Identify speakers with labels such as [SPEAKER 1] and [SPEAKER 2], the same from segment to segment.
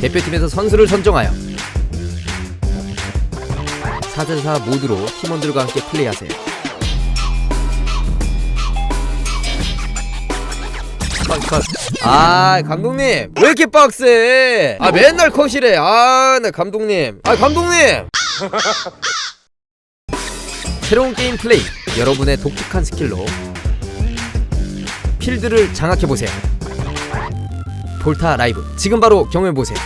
[SPEAKER 1] 대표팀에서 선수를 선정하여 4대4 모드로 팀원들과 함께 플레이하세요. 컷, 컷. 아 감독님 왜 이렇게 빡세 아 맨날 컷이래 아 나 감독님 아 감독님 새로운 게임 플레이 여러분의 독특한 스킬로 필드를 장악해보세요 볼타 라이브. 지금 바로 경험해보세요.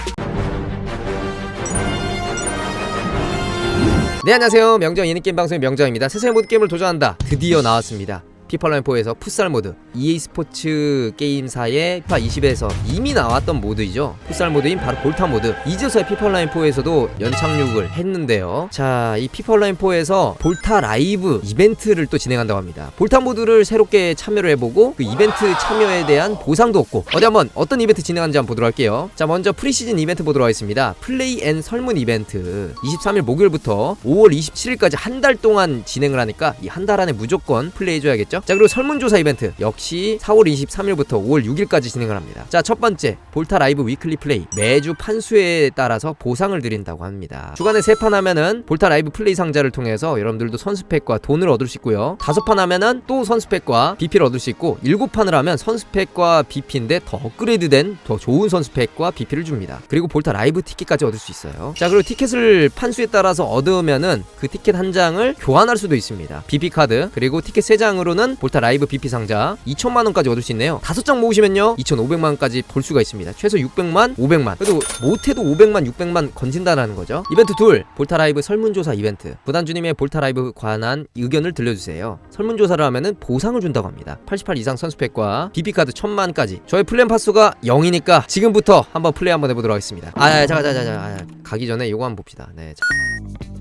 [SPEAKER 1] 네 안녕하세요. 명정 예능게임 방송의 명정입니다. 세상의 모든 게임을 도전한다. 드디어 나왔습니다 피펄라인4에서 풋살 모드. EA 스포츠 게임사의 피파 20에서 이미 나왔던 모드이죠. 풋살 모드인 바로 볼타 모드. 이제서야 피펄라인4에서도 연착륙을 했는데요. 자이 피펄라인4에서 볼타 라이브 이벤트를 또 진행한다고 합니다. 볼타 모드를 새롭게 참여를 해보고 그 이벤트 참여에 대한 보상도 얻고 어디 한번 어떤 이벤트 진행하는지 한번 보도록 할게요. 자 먼저 프리시즌 이벤트 보도록 하겠습니다. 플레이 앤 설문 이벤트. 23일 목요일부터 5월 27일까지 한 달 동안 진행을 하니까 이 한 달 안에 무조건 플레이해줘야겠죠 자 그리고 설문조사 이벤트. 역시 4월 23일부터 5월 6일까지 진행을 합니다. 자 첫 번째. 볼타 라이브 위클리 플레이. 매주 판수에 따라서 보상을 드린다고 합니다. 주간에 세판 하면은 볼타 라이브 플레이 상자를 통해서 여러분들도 선수팩과 돈을 얻을 수 있고요. 다섯 판 하면은 또 선수팩과 BP를 얻을 수 있고 일곱 판을 하면 선수팩과 BP인데 더 업그레이드된 더 좋은 선수팩과 BP를 줍니다. 그리고 볼타 라이브 티켓까지 얻을 수 있어요. 자 그리고 티켓을 판수에 따라서 얻으면은 그 티켓 한 장을 교환할 수도 있습니다. BP 카드. 그리고 티켓 세 장으로는 볼타 라이브 BP 상자. 2천만 원까지 얻을 수 있네요. 다섯 장 모으시면요. 2,500만 원까지 볼 수가 있습니다. 최소 600만 500만. 그래도 못해도 500만 600만 건진다라는 거죠. 이벤트 둘. 볼타 라이브 설문조사 이벤트. 부단주님의 볼타 라이브 관한 의견을 들려주세요. 설문조사를 하면은 보상을 준다고 합니다. 88 이상 선수팩과 BP 카드 1000만까지. 저희 플랜 파수가 0이니까 지금부터 한번 플레이 한번 해보도록 하겠습니다. 아 잠깐 잠깐 잠깐. 아, 가기 전에 요거 한번 봅시다. 네 자.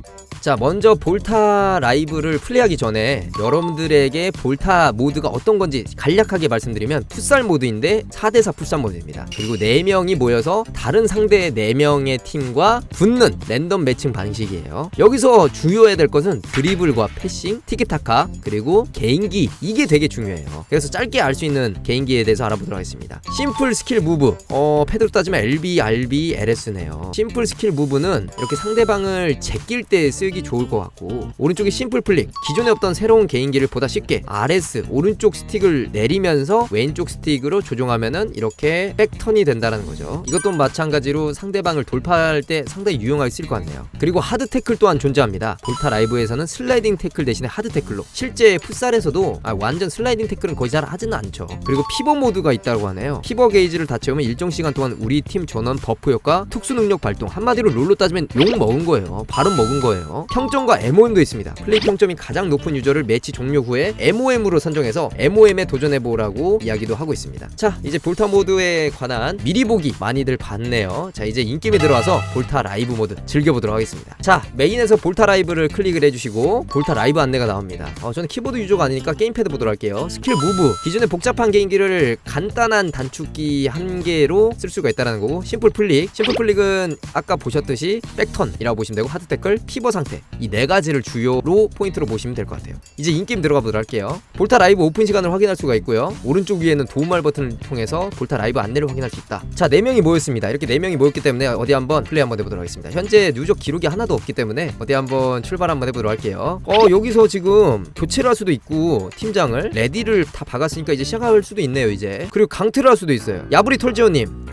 [SPEAKER 1] 자 먼저 볼타 라이브를 플레이하기 전에 여러분들에게 볼타 모드가 어떤 건지 간략하게 말씀드리면 풋살 모드인데 4대4 풋살 모드입니다. 그리고 4명이 모여서 다른 상대 4명의 팀과 붙는 랜덤 매칭 방식이에요. 여기서 주요해야 될 것은 드리블과 패싱, 티키타카 그리고 개인기. 이게 되게 중요해요. 그래서 짧게 알 수 있는 개인기에 대해서 알아보도록 하겠습니다. 심플 스킬 무브. 어 패드로 따지면 LB, RB, LS네요. 심플 스킬 무브는 이렇게 상대방을 제낄 때 쓰기 좋을 것 같고 오른쪽에 심플 플릭 기존에 없던 새로운 개인기를 보다 쉽게 RS 오른쪽 스틱을 내리면서 왼쪽 스틱으로 조종하면은 이렇게 백턴이 된다는 거죠. 이것도 마찬가지로 상대방을 돌파할 때 상당히 유용하게 쓸것 같네요. 그리고 하드 태클 또한 존재합니다. 볼타 라이브에서는 슬라이딩 태클 대신에 하드 태클로. 실제 풋살에서도 아, 완전 슬라이딩 태클은 거의 잘 하지는 않죠. 그리고 피버 모드가 있다고 하네요. 피버 게이지를 다 채우면 일정 시간 동안 우리 팀 전원 버프 효과 특수 능력 발동. 한마디로 롤로 따지면 욕 먹은 거예요. 발음 먹은 거예요 평점과 MOM도 있습니다. 플레이 평점이 가장 높은 유저를 매치 종료 후에 MOM으로 선정해서 MOM에 도전해보라고 이야기도 하고 있습니다. 자 이제 볼타 모드에 관한 미리 보기 많이들 봤네요. 자 이제 인게임에 들어와서 볼타 라이브 모드 즐겨보도록 하겠습니다. 자 메인에서 볼타 라이브를 클릭을 해주시고 볼타 라이브 안내가 나옵니다. 어, 저는 키보드 유저가 아니니까 게임패드 보도록 할게요. 스킬 무브. 기존의 복잡한 개인기를 간단한 단축키 한 개로 쓸 수가 있다는 거고 심플 플릭. 심플 플릭은 아까 보셨듯이 백턴이라고 보시면 되고 하드 태클 피버 상태 이 네 가지를 주요로 포인트로 보시면 될 것 같아요. 이제 인게임 들어가 보도록 할게요. 볼타 라이브 오픈 시간을 확인할 수가 있고요. 오른쪽 위에는 도움말 버튼을 통해서 볼타 라이브 안내를 확인할 수 있다. 자 4명이 모였습니다. 이렇게 4명이 모였기 때문에 어디 한번 플레이 한번 해보도록 하겠습니다. 현재 누적 기록이 하나도 없기 때문에 어디 한번 출발 한번 해보도록 할게요. 어 여기서 지금 교체를 할 수도 있고 팀장을 레디를 다 박았으니까 이제 시작할 수도 있네요 이제. 그리고 강퇴를 할 수도 있어요. 야브리 톨지오님.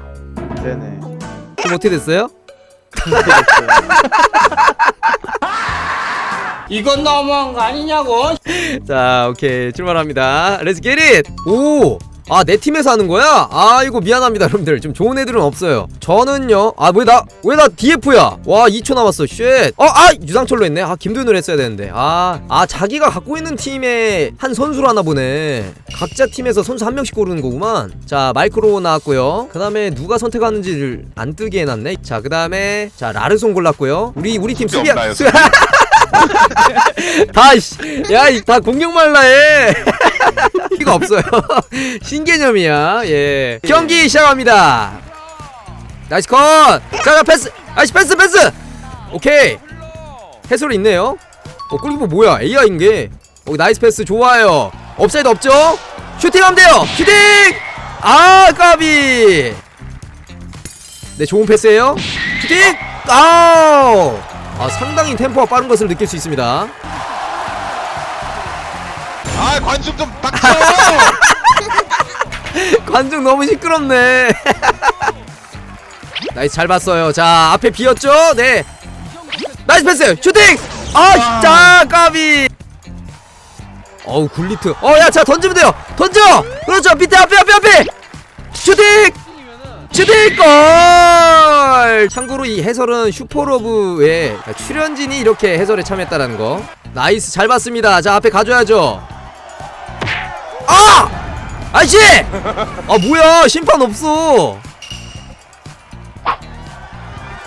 [SPEAKER 2] 네네.
[SPEAKER 1] 지금 어떻게 됐어요?
[SPEAKER 3] 이건 너무한 거 아니냐고?
[SPEAKER 1] 자 오케이. 출발합니다. 렛츠 겟잇 오! 아 내 팀에서 하는 거야? 아 이거 미안합니다 여러분들. 좀 좋은 애들은 없어요. 저는요. 아 왜 나 왜 나 DF야? 와 2초 남았어. 쉣 어 아! 유상철로 했네. 아 김도윤으로 했어야 되는데. 아, 아 자기가 갖고 있는 팀에 한 선수로 하나 보네. 각자 팀에서 선수 한 명씩 고르는 거구만. 자 마이크로 나왔고요. 그 다음에 누가 선택하는지를 안 뜨게 해놨네. 자 그 다음에 자 라르송 골랐고요. 우리 우리 팀 수비야
[SPEAKER 4] 없나요,
[SPEAKER 1] 수... 다야다 공격만 해. 피가 없어요. 신개념이야. 예. 경기 시작합니다. 나이스 컷. 자자 패스. 아이씨 패스 패스. 오케이. 해설이 있네요. 어 꿀리버 뭐야? AI인 게. 어 나이스 패스. 좋아요. 업사이드 없죠? 슈팅하면 돼요. 슈팅! 아 까비. 네 좋은 패스예요. 슈팅! 아우 아 상당히 템포가 빠른 것을 느낄 수 있습니다.
[SPEAKER 2] 아 관중 좀 닥쳐!
[SPEAKER 1] 관중 너무 시끄럽네. 나이스 잘 봤어요. 자 앞에 비었죠? 네. 나이스 패스! 슈팅! 아 진짜 까비! 어우 굴리트. 어야 자 던지면 돼요. 던져! 그렇죠. 밑에 앞에 앞에 앞에! 슈팅! 슈팅! 골 참고로 이 해설은 슈퍼러브의 출연진이 이렇게 해설에 참여했다라는 거. 나이스. 잘 봤습니다. 자 앞에 가줘야죠. 아! 아이씨! 아 뭐야. 심판 없어.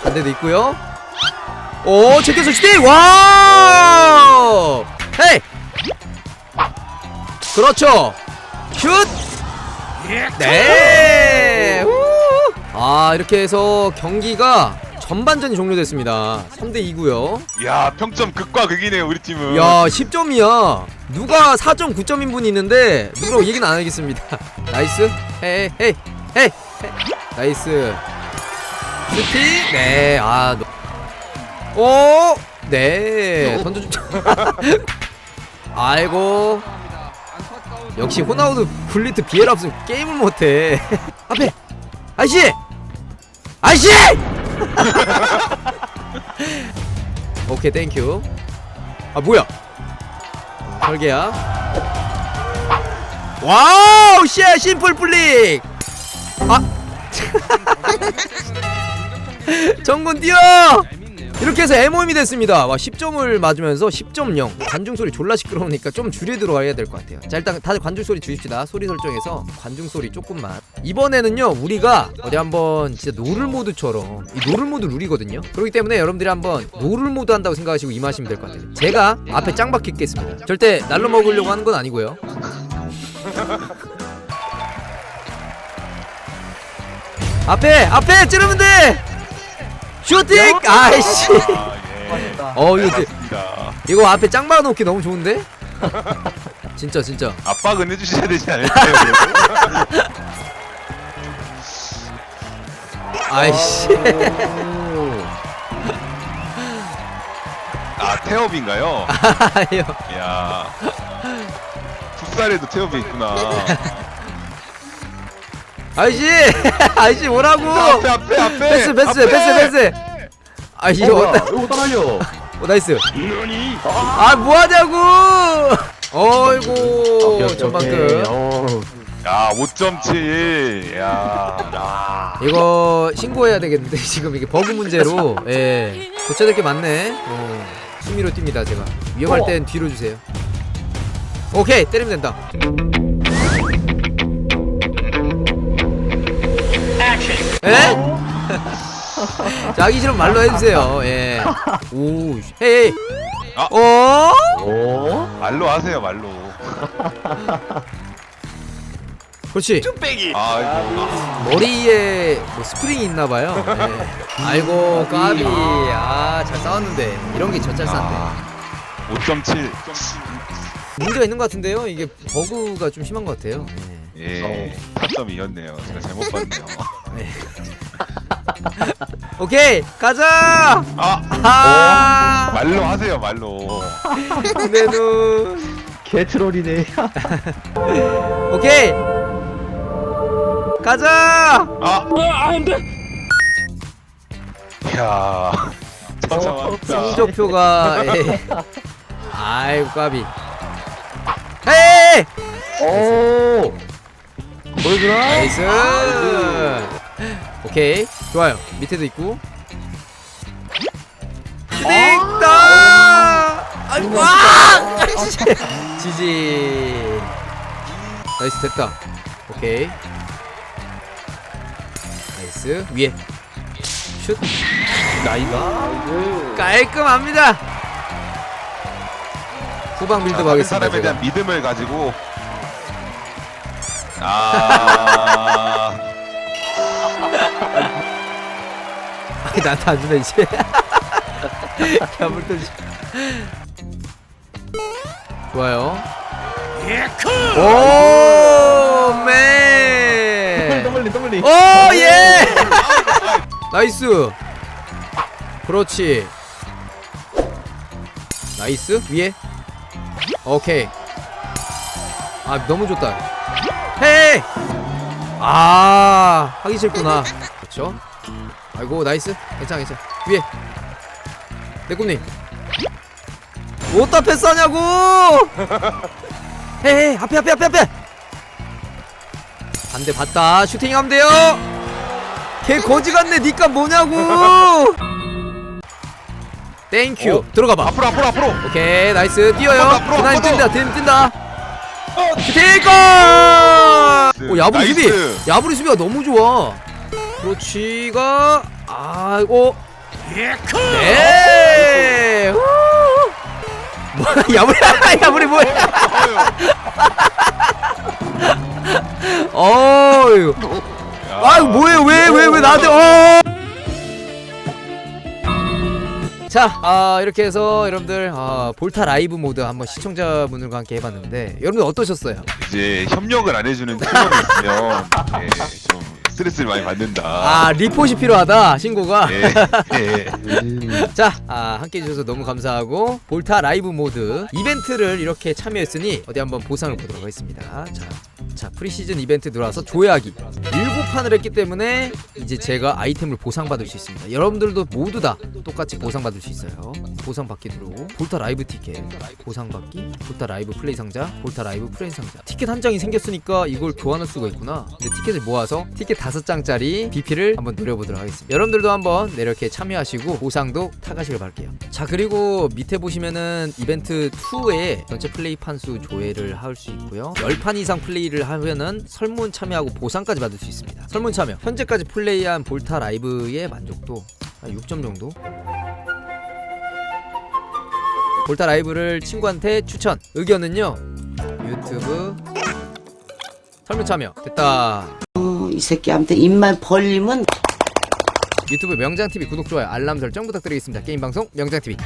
[SPEAKER 1] 반대도 있고요. 오 제껴서 슈팅! 와 헤이! 그렇죠. 슛네! 후. 아 이렇게 해서 경기가 전반전이 종료됐습니다. 3대 2고요.
[SPEAKER 2] 야 평점 극과 극이네요 우리 팀은.
[SPEAKER 1] 야 10점이야. 누가 4.9점인 분이 있는데 누구라고 얘기는 안 하겠습니다. 나이스. 헤이 헤이 헤이. 나이스. 슈팅 네아 오! 네 던져주 아이고. 역시 호나우드 굴리트 비엘 없으면 게임을 못해. 앞에 아이씨! 아이씨! 오케이 땡큐. 아 뭐야? 설계야. 와우 쉣 심플 플릭! 아! 정군 뛰어 이렇게 해서 MOM이 됐습니다. 와 10점을 맞으면서 10점 0 관중 소리 졸라 시끄러우니까 좀 줄여 들어와야 될 것 같아요. 자 일단 다들 관중 소리 주십시다. 소리 설정해서 관중 소리 조금만. 이번에는요 우리가 어디 한번 진짜 노를 모드처럼 이 노를 모드 룰이거든요. 그렇기 때문에 여러분들이 한번 노를 모드 한다고 생각하시고 임하시면 될 것 같아요. 제가 앞에 짱 박히겠습니다. 절대 날로 먹으려고 하는 건 아니고요. 앞에 앞에 찌르면 돼 슈팅 아이씨
[SPEAKER 2] 아, 예.
[SPEAKER 1] 어 이거
[SPEAKER 2] 맞습니다.
[SPEAKER 1] 이거 앞에 짱 박아놓기 너무 좋은데 진짜 진짜
[SPEAKER 2] 압박은 해주셔야 되지 않을까요 그래도?
[SPEAKER 1] 아이씨
[SPEAKER 2] 아 태업인가요?
[SPEAKER 1] 아유
[SPEAKER 2] 이야 풋살에도 태업이 있구나
[SPEAKER 1] 아이씨! 아이씨 뭐라고!
[SPEAKER 2] 앞에 앞에 앞에
[SPEAKER 1] 패스 패스
[SPEAKER 2] 앞에!
[SPEAKER 1] 패스 패스! 아이씨
[SPEAKER 4] 어, 뭐야?
[SPEAKER 1] 어따
[SPEAKER 4] 이거 따라려.
[SPEAKER 1] 어 나이스. 아 뭐하냐고! 어이구 전반급.
[SPEAKER 4] 어,
[SPEAKER 2] 야5.7 야, 야.
[SPEAKER 1] 이거 신고해야 되겠는데 지금 이게 버그 문제로. 예. 고쳐야 될 게 많네. 어, 수미로 뜁니다 제가. 위험할 땐 뒤로 주세요. 오케이 때리면 된다 에? 자기 싫으면 말로 해주세요. 예오 헤이
[SPEAKER 2] 아.
[SPEAKER 1] 어?
[SPEAKER 4] 어?
[SPEAKER 2] 말로 하세요 말로.
[SPEAKER 1] 그렇지.
[SPEAKER 2] 아
[SPEAKER 1] 머리에 뭐 스프링이 있나봐요. 예. 아이고 까비. 아 잘 싸웠는데. 이런 게 저잘
[SPEAKER 2] 아, 5.7
[SPEAKER 1] 문제가 있는 것 같은데요. 이게 버그가 좀 심한 것 같아요. 네.
[SPEAKER 2] 예. 타점이었네요. 제가 잘못 봤네요
[SPEAKER 1] 오케이 가자.
[SPEAKER 2] 아
[SPEAKER 1] 아
[SPEAKER 2] 말로 하세요 말로
[SPEAKER 1] 내 눈.
[SPEAKER 4] 개트롤이네.
[SPEAKER 1] 오케이 가자.
[SPEAKER 2] 아 이야 처참합니다
[SPEAKER 1] 성적표가 예. 아이고 까비. 헤이
[SPEAKER 4] 오. 보여주나?
[SPEAKER 1] 나이스. 오케이 좋아요. 밑에도 있고. 슈팅다. 아이고 와. 지지. 나이스 됐다. 오케이. 나이스 위에 슛
[SPEAKER 4] 나이가.
[SPEAKER 1] 깔끔합니다. 후방 빌드
[SPEAKER 2] 다른
[SPEAKER 1] 하겠습니다.
[SPEAKER 2] 사람에
[SPEAKER 1] 제가.
[SPEAKER 2] 대한 믿음을 가지고 아
[SPEAKER 1] 아니 나한테 안 주네 이제. 야물들. 좋아요. 오 맨.
[SPEAKER 4] 더블리 더블리.
[SPEAKER 1] 오 예. 나이스 그렇지 나이스 위에 오케이 아 너무 좋다 헤이 아 하기 싫구나 그렇죠. 아이고 나이스. 괜찮아 괜찮아. 위에. 내 꿈님. 어디다 패스하냐고! 헤이 앞에 앞에 앞에 앞에! 반대 봤다. 슈팅하면 돼요. 걔 거지 같네. 니값 뭐냐고! 땡큐
[SPEAKER 2] 어?
[SPEAKER 1] 들어가봐.
[SPEAKER 2] 앞으로 앞으로 앞으로.
[SPEAKER 1] 오케이 나이스. 뛰어요.
[SPEAKER 2] 앞으로.
[SPEAKER 1] 뛴다 뛴, 뛴다 슈팅! 골! 오 야부리
[SPEAKER 2] 나이스.
[SPEAKER 1] 수비 야부리 수비가 너무 좋아 그렇지가 아이고. 네. 후. 뭐야 야부리 야부리 뭐야. 어유 아유 뭐예요? 왜 왜 왜 나한테 어! 자, 아, 이렇게 해서 여러분들 아, 볼타 라이브 모드 한번 시청자분들과 함께 해봤는데 여러분들 어떠셨어요?
[SPEAKER 2] 이제 협력을 안 해주는 팀원이 있으면 예, 좀 스트레스를 많이 받는다.
[SPEAKER 1] 아, 리포시 필요하다 신고가.
[SPEAKER 2] 예, 예.
[SPEAKER 4] 음.
[SPEAKER 1] 자, 아, 함께 해주셔서 너무 감사하고 볼타 라이브 모드 이벤트를 이렇게 참여했으니 어디 한번 보상을 보도록 하겠습니다. 자, 자 프리시즌 이벤트 들어와서 조회하기 일곱 판을 했기 때문에 이제 제가 아이템을 보상받을 수 있습니다. 여러분들도 모두 다 똑같이 보상받을 수 있어요. 보상받기 누르고 볼타 라이브 티켓 보상받기 볼타 라이브 플레이 상자 볼타 라이브 플레이 상자 티켓 한 장이 생겼으니까 이걸 교환할 수가 있구나. 근데 티켓을 모아서 티켓 다섯 장짜리 BP를 한번 노려보도록 하겠습니다. 여러분들도 한번 네, 이렇게 참여하시고 보상도 타가시길 바랄게요. 자 그리고 밑에 보시면은 이벤트 2에 전체 플레이 판수 조회를 할 수 있고요. 10판 이상 플레이를 하면은 설문 참여하고 보상까지 받을 수 있습니다. 설문 참여 현재까지 플레이한 볼타 라이브의 만족도 한 6점 정도. 볼타 라이브를 친구한테 추천. 의견은요. 유튜브 설문 참여 됐다.
[SPEAKER 5] 어, 이 새끼한테 입만 벌리면
[SPEAKER 1] 유튜브 명장TV 구독, 좋아요, 알람 설정 부탁드리겠습니다. 게임 방송 명장TV.